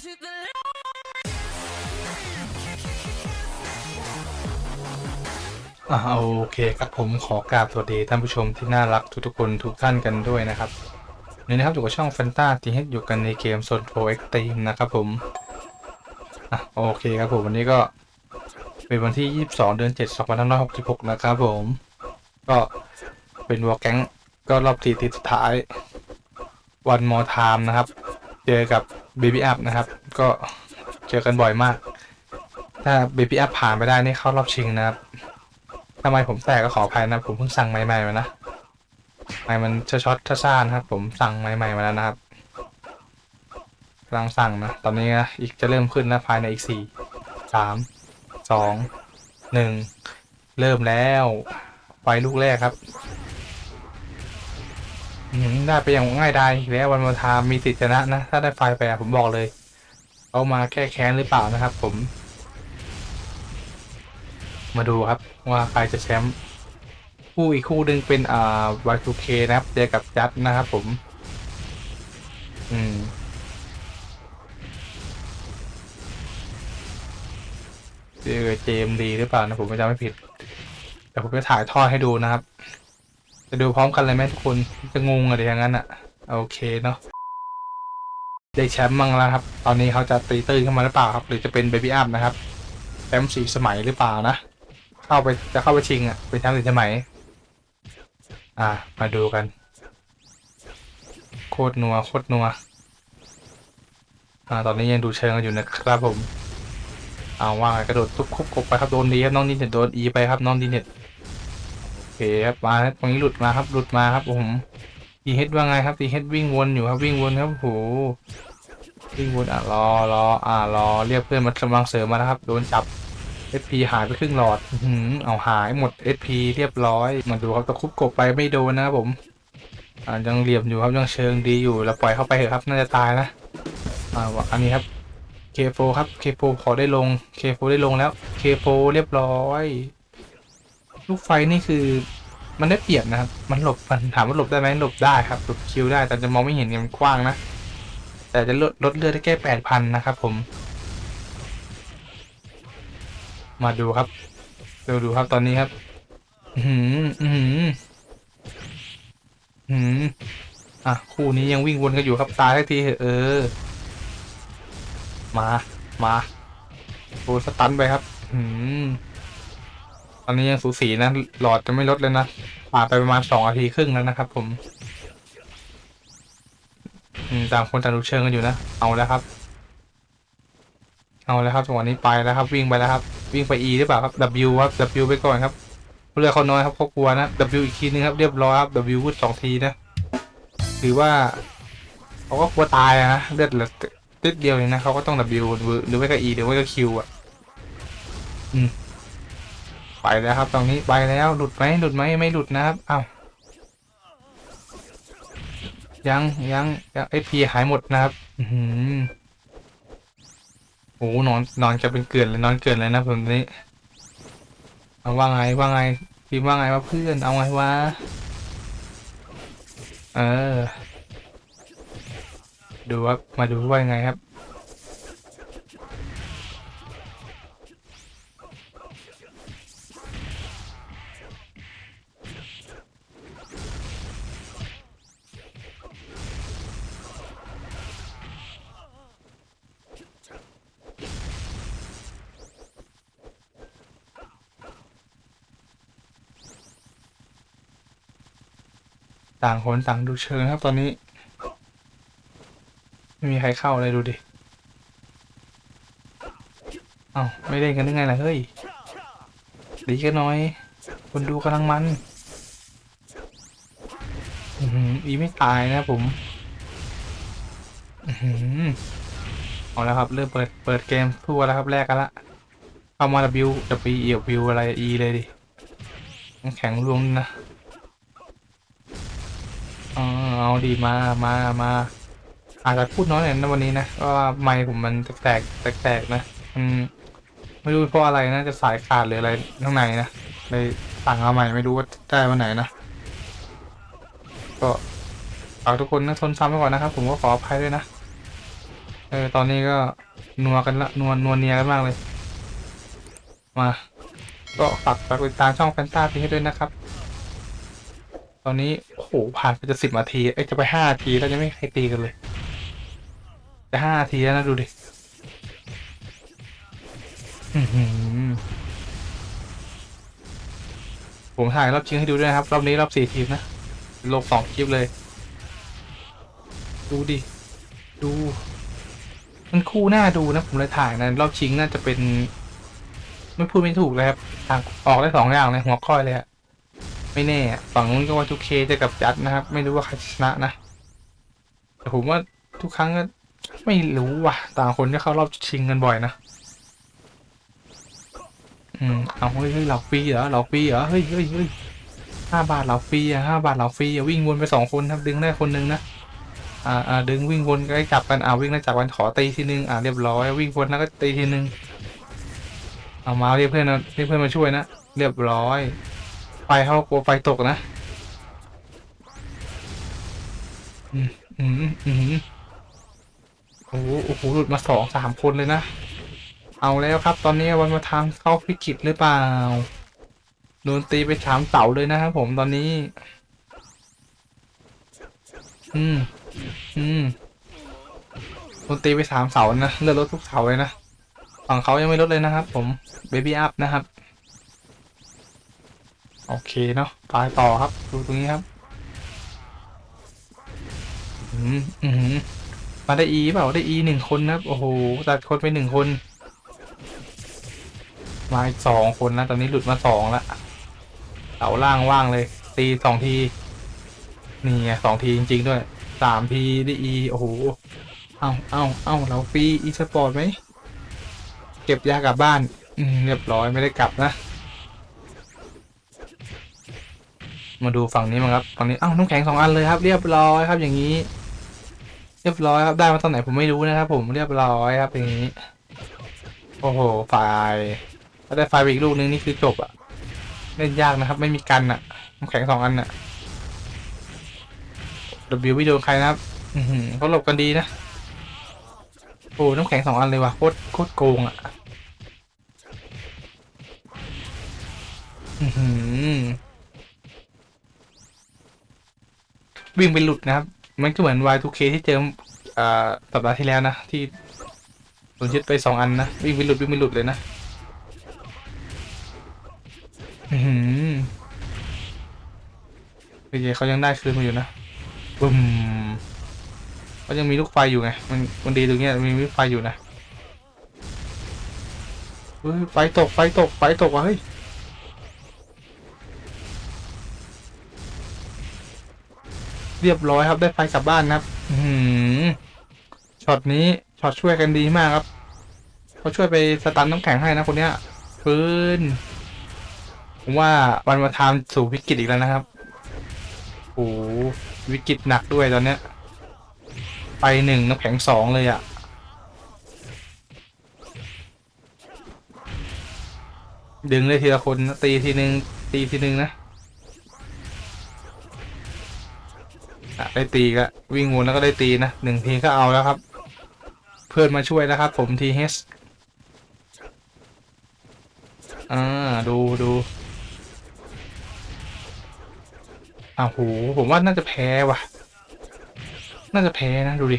to the อ่าโอเคครับผมขอกราบสวัสดีท่านผู้ชมที่น่ารักทุกๆคนทุกท่านกันด้วยนะครับนี่นะครับอยู่กับช่อง f a n t a ที่ให้อยู่กันในเกม z o n e Pro Extreme นะครับผมอะโอเคครับผมวันนี้ก็เป็นวันที่ 22 เดือน 7 2566 นะครับผม ก็เป็นวอลแก๊งก็รอบทีทีสุดท้ายวันมอไทม์นะครับ เจอกับ Baby Up นะครับ ก็เจอกันบ่อยมาก ถ้า Baby Up ผ่านไปได้นี่เข้ารอบชิงนะครับทำไมผมแตกก็ขออภัยนะผมเพิ่งสั่งใหม่ๆมานะไม้มันช็อตๆซ่าๆนครับ ผมสั่งใหม่ๆมาแล้วนะครับกำลังสั่งนะ ตอนนี้นะอีกจะเริ่มขึ้นนะภายในอีกสี่สามสองหนึ่งเริ่มแล้วไฟลูกแรกครับ ได้ไปอย่างง่ายดายแล้ววันมาทามมีสิทธิชนะนะ ถ้าได้ไฟไปอะผมบอกเลย เอามาแก้แค้นหรือเปล่านะครับ ผม มาดูครับว่าใครจะแชมป์คู่อีกคู่หนึ่งเป็นอ่า Y2K นะครับเจอกับจัดนะครับผม อืมเจอเจมดีหรือเปล่านะผมไม่จำไม่ผิด แต่ผมจะถ่ายทอดให้ดูนะครับ จะดูพร้อมกันเลยไหมทุกคน จะงงอะไรอย่างนั้นอะ โอเคเนาะ ได้แชมป์มั่งแล้วครับ ตอนนี้เขาจะตีตื้นขึ้นมาหรือเปล่าครับ หรือจะเป็นเบบี้อัพนะครับ แชมป์สี่สมัยหรือเปล่านะ เข้าไปจะเข้าไปชิงอะ เป็นแชมป์สี่สมัย อ่า มาดูกัน โคตรนัว โคตรนัว อ่า ตอนนี้ยังดูเชิงกันอยู่นะครับผมเอาว่าไงกระโดดทุบคุบกบไปครับโดนดีครับน้องดินเน็ตโดนอีไปครับน้องดินเน็ต คครับมาครับตรงนี้หลุดมาครับหลุดมาครับผมทีเฮดว่าไงครับทีเฮดวิ่งวนอยู่ครับวิ่งวนครับโหวิ่งวนอะรอรออ่ารอเรียกเพื่อนมากำลังเสริมมาแล้วครับโดนจับ SP หายไปครึ่งหลอดอื้อหือเอาหายหมด SP เรียบร้อยมาดูครับตะคุบกบไปไม่โดนนะครับผมอ่ายังเหลี่ยมอยู่ครับยังเชิงดีอยู่เราปล่อยเข้าไปเถอะครับน่าจะตายนะอ่าอันนี้ครับ K4 ครับ K4 ขอได้ลง K4 ได้ลงแล้ว K4 เรียบร้อย ลูกไฟนี่คือมันได้เปรียบนะครับ มันหลบมันถามว่าหลบได้ไหมหลบได้ครับหลบคิวได้ แต่จะมองไม่เห็นมันกว้างนะ แต่จะลดลดเลือดได้แค่แปดพันนะครับผม มาดูครับดูดูครับตอนนี้ครับ อือหืออือหืออือหืออะคู่นี้ยังวิ่งวนกันอยู่ครับตายทักทีเออ มา มาโดนสตันไปครับ อืม ตอนนี้ยังสูสีนะ หลอดจะไม่ลดเลยนะผ่านไปประมาณสองนาทีครึ่งแล้วนะครับ ผมต่างคนต่างดูเชิงกันอยู่นะ เอาแล้วครับ เอาแล้วครับจังหวะนี้ไปแล้วครับ วิ่งไปแล้วครับ วิ่งไป E หรือเปล่าครับ W ครับ W ไปก่อนครับเรือเขาน้อยครับเขากลัวนะ W อีกทีนึงครับ เรียบร้อยครับ W พูดสองทีนะถือว่าเขาก็กลัวตายนะเลือดเหลือนิดเดียวเองนะเขาก็ต้อง W หรือไม่ก็ E หรือไม่ก็ Q อะ อืม ไปแล้วครับตรงนี้ไปแล้วหลุดไหมหลุดไหมไม่หลุดนะครับอ้าวยังยังยังไอพีหายหมดนะครับอือหือโอ้โหนอนนอนจะเป็นเกลือนเลยนอนเกลือนเลยนะผมนี้เอาว่าไงว่าไงพิมพ์ว่าไงว่าเพื่อนเอาไงวะเออดูครับมาดูว่ายไงครับ ต่างคนต่างดูเชิงครับตอนนี้ ไม่มีใครเข้าเลยดูดิ เอ้าไม่เล่นกันได้ไงล่ะเฮ้ยดีกันหน่อย คนดูกำลังมันอืมอีไม่ตายนะผมอือหือเอาแล้วครับ เริ่มเปิดเปิดเกมทั่วแล้วครับแรกกันละเข้ามา W W E W อะไร E เลยดิแข็งรวมนะ เอาดีมามามาอาจจะพูดน้อยหน่อยนะวันนี้นะเพราะว่าไมค์ผมมันแตกๆแตกนะอืมไม่รู้เพราะอะไรนะจะสายขาดหรืออะไรข้างในนะเลยสั่งเอาใหม่ไม่รู้ว่าได้วันไหนนะก็ฝากทุกคนนะทนซ้ำไปก่อนนะครับ ผมก็ขออภัยด้วยนะเออตอนนี้ก็นัวกันละนัวนัวเนียกันมากเลย มา ก็ฝากฝากติดตามช่องแฟนตาทีให้ด้วยนะครับ ตอนนี้โอ้โหผ่านไปจะสิบนาทีเอ้ยจะไปห้านาทีแล้วยังไม่ใครตีกันเลย จะห้านาทีแล้วนะดูดิผมถ่ายรอบชิงให้ดูด้วยนะครับ รอบนี้รอบสี่ทีมนะลงสองคลิปเลย ดูดิ ดู มันคู่หน้าดูนะ ผมเลยถ่ายนะรอบชิงน่าจะเป็น ไม่พูดไม่ถูกเลยครับ ออกได้สองอย่างเลยหัวข้อยเลยอะ ไม่แน่ฝั่งนู้นก็ว่าทุกเคจะกับจัดนะครับ ไม่รู้ว่าใครชนะนะ แต่ผมว่าทุกครั้งก็ไม่รู้ว่ะ ต่างคนก็เข้ารอบชิงกันบ่อยนะ อืม เอาเฮ้ยเฮ้ยเหลาฟรีเหรอเหลาฟรีเหรอเฮ้ยเฮ้ยเฮ้ยห้าบาทเหลาฟรีอะห้าบาทเหลาฟรีอะวิ่งวนไปสองคนครับ ดึงได้คนหนึงนะ อ่าอ่าดึงวิ่งวนก็ได้จับกันอ่าวิ่งแล้วจับกันขอตีทีนึงอ่าเรียบร้อยวิ่งวนแล้วก็ตีทีนึงเอามาเรียกเพื่อนนะเรียกเพื่อนมาช่วยนะเรียบร้อย ฟเขากลัวไฟตกนะอืมอืมอืมโอ้โหโอ้โหหลุดมาสองสามคนเลยนะ เอาแล้วครับ ตอนนี้วันมาทางเข้าพิกิตหรือเปล่าโดนตีไปสามเสาเลยนะครับผมตอนนี้ อืม อืมโดนตีไปสามเสานะเลือดลดทุกเสาเลยนะฝั่งเขายังไม่ลดเลยนะครับ ผมเบบี้อัพนะครับ โอเคเนาะไปต่อครับ ดูตรงนี้ครับอืมอืมมาได้อีเปล่าได้อีหนึ่งคนนะครับโอ้โหตัดคนไปหนึ่งคน มาอีกสองคนนะตอนนี้หลุดมาสองละเสาล่างว่างเลย ตีสองทีนี่ไงสองทีจริง ๆ ด้วยสามทีได้อีโอ้โหเอาเอาเอาเราฟรีอีสปอร์ตไหมเก็บยากลับบ้าน อืมเรียบร้อยไม่ได้กลับนะ มาดูฝั่งนี้มั้งครับฝั่งนี้อ้าวน้ำแข็งสองอันเลยครับ เรียบร้อยครับ อย่างนี้ เรียบร้อยครับได้มาตอนไหนผมไม่รู้นะครับ ผมเรียบร้อยครับอย่างนี้ โอ้โหไฟล์ถ้าได้ไฟล์ไปอีกลูกนึงนี่คือจบอะเล่นยากนะครับ ไม่มีกันอะน้ำแข็งสองอันอะ W ไม่โดนใครนะครับเขาหลบกันดีนะโอ้น้ำแข็งสองอันเลยว่ะโคตรโคตรโกงอะอือหือ วิ่งไปหลุดนะครับ มันก็เหมือน Y2K ที่เจอสัปดาห์ที่แล้วนะ ที่โดนยึดไปสองอันนะ วิ่งไปหลุดวิ่งไปหลุดเลยนะอือหือโอเคเขายังได้คืนมาอยู่นะบึมเขายังมีลูกไฟอยู่ไง มันมันดีตรงเนี้ยมีลูกไฟอยู่นะเฮ้ยไฟตกไฟตกไฟตกว่ะเฮ้ย เรียบร้อยครับ ได้ไฟกลับบ้านนะครับอืช็อตนี้ช็อตช่วยกันดีมากครับเขาช่วยไปสตันน้ำแข็งให้นะคนเนี้ยปืนผมว่าวันมาทามสู่วิกฤตอีกแล้วนะครับโอ้วิกฤตหนักด้วยตอนเนี้ย ไปหนึ่งน้ำแข็งสองเลยอะ่ะดึงเลยทีละคนตีทีหนึ่งตีทีหนึ่งนะ อะได้ตีก็วิ่งวนแล้วก็ได้ตีนะหนึ่งทีก็เอาแล้วครับ เพื่อนมาช่วยแล้วครับ ผมทีเฮสอ่าดูดูอ้าวโหผมว่าน่าจะแพ้ว่ะ น่าจะแพ้นะดูดิ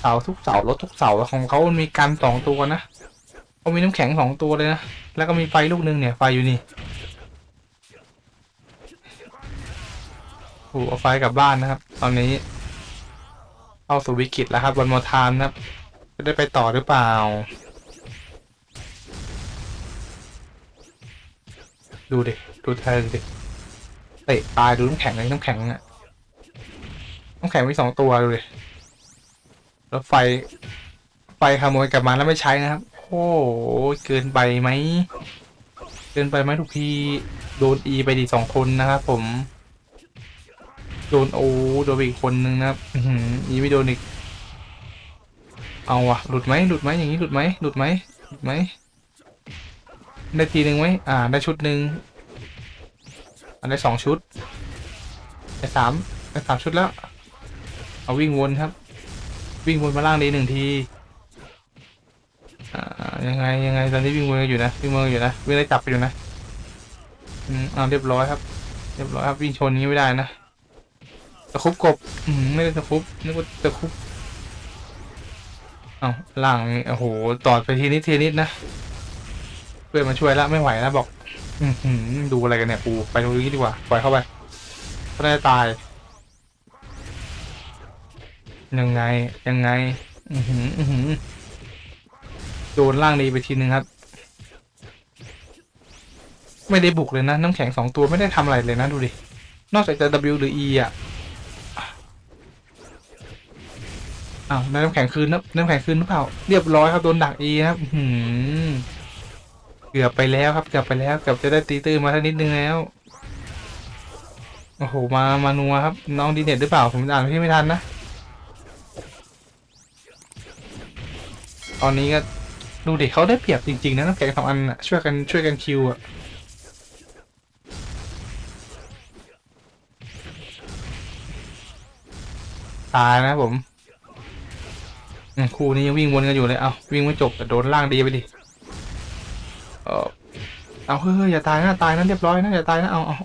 เสาทุกเสารถทุกเสาของเขามันมีกันสองตัวนะเขามีน้ำแข็งสองตัวเลยนะแล้วก็มีไฟลูกนึงเนี่ยไฟอยู่นี่ อ้โหเอาไฟกลับบ้านนะครับ ตอนนี้เข้าสู่วิกฤตแล้วครับวันมอทามนะครับ จะได้ไปต่อหรือเปล่า ดูดิ ดูแทนดิเตะตายดูน้ำแข็งเลยน้ำแข็งอะน้ำแข็งมีสองตัวดูดิแล้วไฟ ไฟขโมยกลับมาแล้วไม่ใช้นะครับ โอ้โหเกินไปไหมเกินไปไหมทุกทีโดนอีไปดีสองคนนะครับผม ดนโอ้โดนไปอีกคนนึงนะครับอือหืออีไม่โดนอีก เอาวะหลุดไหมหลุดไหมอย่างนี้หลุดไหมหลุดไหมหลุดไหมได้ทีหนึ่งไหมอ่า ได้ชุดหนึ่งอันได้สองชุดได้สามได้สามชุดแล้ว เอาวิ่งวนครับ วิ่งบนมาล่างดีหนึ่งทีอ่ายังไงยังไงตอนนี้วิ่งบนกันอยู่นะวิ่งบนอยู่นะวิ่งไล่จับไปอยู่นะอืมเอาเรียบร้อยครับ เรียบร้อยครับวิ่งชนนี้ไม่ได้นะ ตะคุบกบไม่ได้ตะคุบนึกว่าตะคุบเอาล่างโอ้โหตอดไปทีนิดทีนิดนะเพื่อนมาช่วยแล้วไม่ไหวแล้วบอก อือหือดูอะไรกันเนี่ยกูไปตรงนี้ดีกว่าปล่อยเข้าไปก็ได้ตาย ยังไงยังไง อือหือ อือหือโดนล่างดีไปทีนึงครับไม่ได้บุกเลยนะ น้ำแข็งสองตัวไม่ได้ทำอะไรเลยนะ ดูดิ นอกจากจะ W หรือ E อะ อ้าวน้ำแข็งคืนนะน้ำแข็งคืนหรือเปล่า เรียบร้อยครับโดนดัก E นะครับหือเกือบไปแล้วครับเกือบไปแล้วเกือบจะได้ตีตื้นมาทักนิดนึงแล้วโอ้โหมามานัวครับน้องดีเน็ตหรือเปล่าผมอ่านพี่ไม่ทันนะตอนนี้ก็ดูดิเขาได้เปรียบจริงๆนะน้ำแข็งสองอันนะช่วยกันช่วยกันคิวอะตายนะผม คู่นี้ยังวิ่งวนกันอยู่เลย เอาวิ่งไม่จบแต่โดนล่างดีไปดิ เออเอาเฮ้ยอย่าตายนะตายนะเรียบร้อยนะอย่าตายนะเอาเอา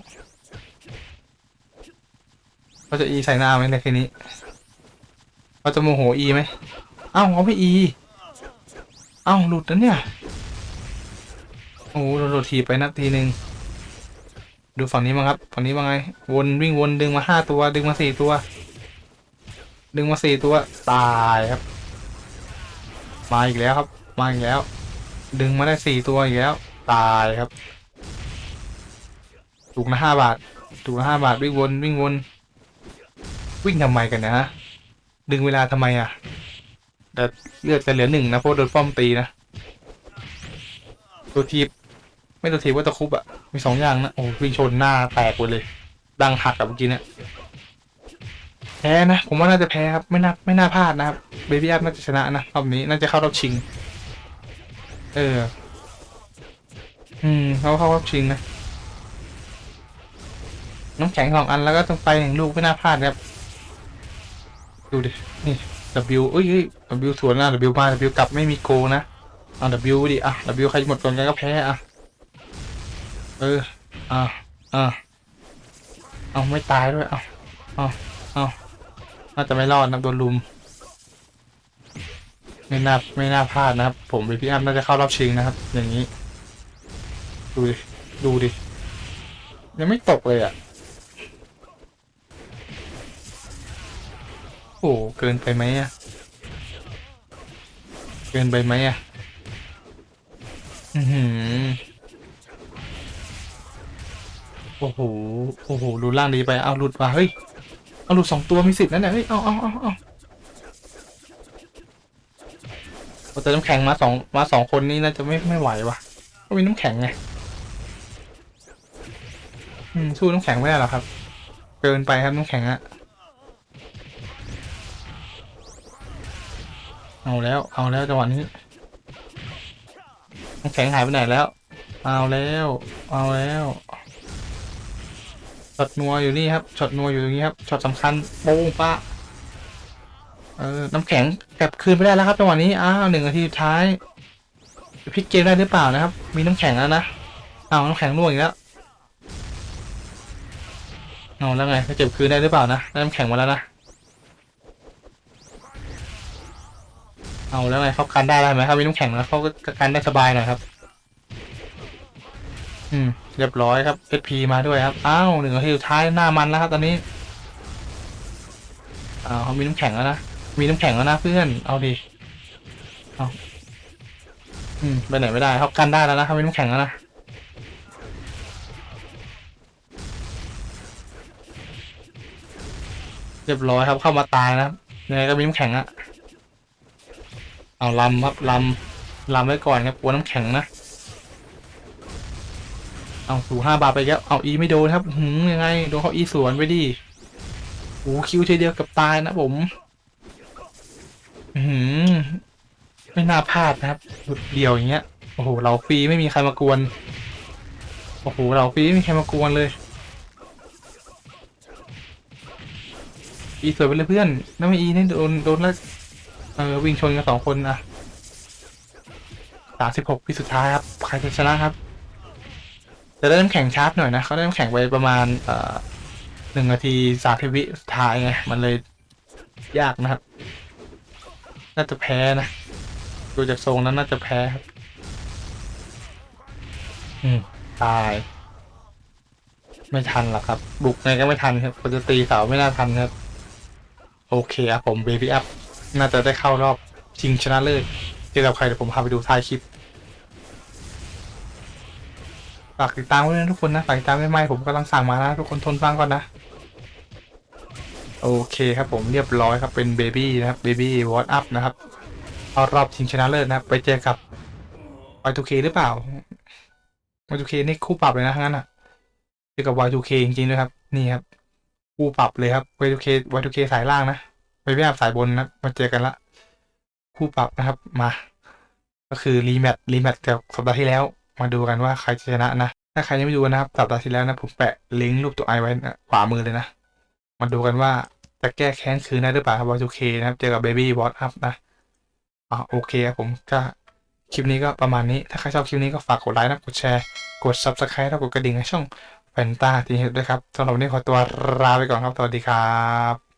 เขาจะอีใส่หน้าไหมในแค่นี้เขาจะโมโหอีไหมเอ้าเขาไม่อี เอ้าหลุดนะเนี่ย โอ้โหโดนทีไปนับทีหนึ่งดูฝั่งนี้มั้างครับ ฝั่งนี้ว่าไง วนวิ่งวนดึงมาห้าตัว ดึงมาสี่ตัว ดึงมาสี่ตัว ตายครับ มาอีกแล้วครับ มาอีกแล้ว ดึงมาได้สี่ตัวอีกแล้ว ตายครับถูกนะห้าบาทถูกนะห้าบาทวิ่งวนวิ่งวน วิ่งทำไมกันนะฮะดึงเวลาทำไมอะ แต่เลือดจะเหลือหนึ่งนะเพราะโดนป้อมตีนะตัวทีบไม่ตัวทีบว่าตะคุบอะมีสองอย่างนะโอ้วิ่งชนหน้าแตกหมดเลย ดังหักกับเมื่อกี้เนี่ย แพ้นะ ผมว่าน่าจะแพ้ครับ ไม่น่าไม่น่าพลาดนะครับเบบี้อัพน่าจะชนะนะรอบนี้น่าจะเข้ารอบชิง เออ อืมเขาเข้ารอบชิงนะน้ำแข็งสองอันแล้วก็ต้องไปหนึ่งลูกไม่น่าพลาดครับ ดูดิ นี่ W เอ้ยเอ้ย W สวนนะ W มา W กลับไม่มีโกนะเอา W ดิ อะ W ใครหมดก่อนกันก็แพ้อะ เออ อะ อะ เอาไม่ตายด้วย เอาเอาเอา น่าจะไม่รอดนะโดนลุม ไม่น่าไม่น่าพลาดนะครับ ผมไปพี่อัพน่าจะเข้ารอบชิงนะครับ อย่างนี้ ดูดิดูดิ ยังไม่ตกเลยอะ โอ้เกินไปไหมอะ เกินไปไหมอะ อือหือโอ้โห โอ้โหดูล่างดีไป เอาหลุดว่ะเฮ้ย เอาหลุดสองตัวมีสิทธิ์นั่นแหละเฮ้ยเอาเอาเอาเอาเอาแต่น้ำแข็งมาสองมาสองคนนี้น่าจะไม่ไม่ไหวว่ะก็มีน้ำแข็งไงอืมสู้น้ำแข็งไม่ได้หรอกครับ เกินไปครับน้ำแข็งอะเอาแล้ว เอาแล้วจังหวะนี้น้ำแข็งหายไปไหนแล้ว เอาแล้ว เอาแล้ว ช็อตนัวอยู่นี่ครับช็อตนัวอยู่ตรงนี้ครับช็อตสำคัญโป้งปะเออน้ำแข็งกลับคืนไปได้แล้วครับจังหวะนี้อ้าวหนึ่งนาทีสุดท้ายจะพลิกเกมได้หรือเปล่านะครับ มีน้ำแข็งแล้วนะอ้าวน้ำแข็งร่วงอีกแล้วเอาแล้วไงจะเก็บคืนได้หรือเปล่านะได้น้ำแข็งมาแล้วนะเอาแล้วไงเขากันได้ไหมครับมีน้ำแข็งแล้วเขาก็กันได้สบายหน่อยครับ อืม เรียบร้อยครับ SP มาด้วยครับ อ้าวหนึ่งนาทีสุดท้ายหน้ามันแล้วครับตอนนี้อ้าวเขามีน้ำแข็งแล้วนะ มีน้ำแข็งแล้วนะเพื่อน เอาดิเอาอืมไปไหนไม่ได้เขากันได้แล้วนะเขามีน้ำแข็งแล้วนะเรียบร้อยครับเข้ามาตายนะยังไงก็มีน้ำแข็งอะเอาลำครับลำลำไว้ก่อนครับกลัวน้ำแข็งนะ เอาถูห้าบาทไปแล้วเอาอีไม่โดนครับหืมยังไงโดนเขาอีสวนไปดิโอ้คิวทีเดียวกับตายนะผมหืมไม่น่าพลาดนะครับหลุดเดียวอย่างเงี้ยโอ้โหเราฟรีไม่มีใครมากวนโอ้โหเราฟรีไม่มีใครมากวนเลย อีสวยไปเลยเพื่อนน้ำไม่อีนี่โดนโดนแล้วเออวิ่งชนกันสองคนอะสามสิบหกวิสุดท้ายครับ ใครจะชนะครับ จะเริ่มแข่งชาร์ปหน่อยนะเขาเริ่มแข่งไปประมาณเอ่อหนึ่งนาทีสามสิบวิสุดท้ายไงมันเลยยากนะครับ น่าจะแพ้นะดูจากทรงนั้นน่าจะแพ้ครับอืมตาย ไม่ทันหรอกครับ บุกไงก็ไม่ทันครับคนจะตีเสาไม่น่าทันครับ โอเคครับผมเบบี้อัพน่าจะได้เข้ารอบชิงชนะเลิศเจอกับใครเดี๋ยวผมพาไปดูท้ายคลิป ฝากติดตามไว้ด้วยนะทุกคนนะฝากติดตามไม่ไม่ผมกำลังสั่งมานะทุกคนทนฟังก่อนนะ โอเคครับผมเรียบร้อยครับเป็นเบบี้นะครับเบบี้วอตอัพนะครับเอารอบชิงชนะเลิศนะครับ ไปเจอกับ Y2K หรือเปล่า Y2K นี่คู่ปรับเลยนะทั้งนั้นอะเจอกับ Y2K จริงๆด้วยครับ นี่ครับคู่ปรับเลยครับ Y2K Y2K สายล่างนะไปแบบสายบนนะมาเจอกันละ คู่ปรับนะครับมา ก็คือรีแมตช์รีแมตช์กับสัปดาห์ที่แล้ว มาดูกันว่าใครจะชนะนะ ถ้าใครยังไม่ดูนะครับสัปดาห์ที่แล้วนะผมแปะลิงก์รูปตัวไอไว้นะขวามือเลยนะ มาดูกันว่าจะแก้แค้นคืนได้หรือเปล่าครับ Y2K นะครับ เจอกับ Baby What Up นะอ่าโอเคครับผมก็คลิปนี้ก็ประมาณนี้ ถ้าใครชอบคลิปนี้ก็ฝากกดไลค์นะ กดแชร์ กด Subscribe แล้วกดกระดิ่งให้ช่องแฟนตาทีเฮดด้วยครับสำหรับวันนี้ขอตัวลาไปก่อนครับ สวัสดีครับ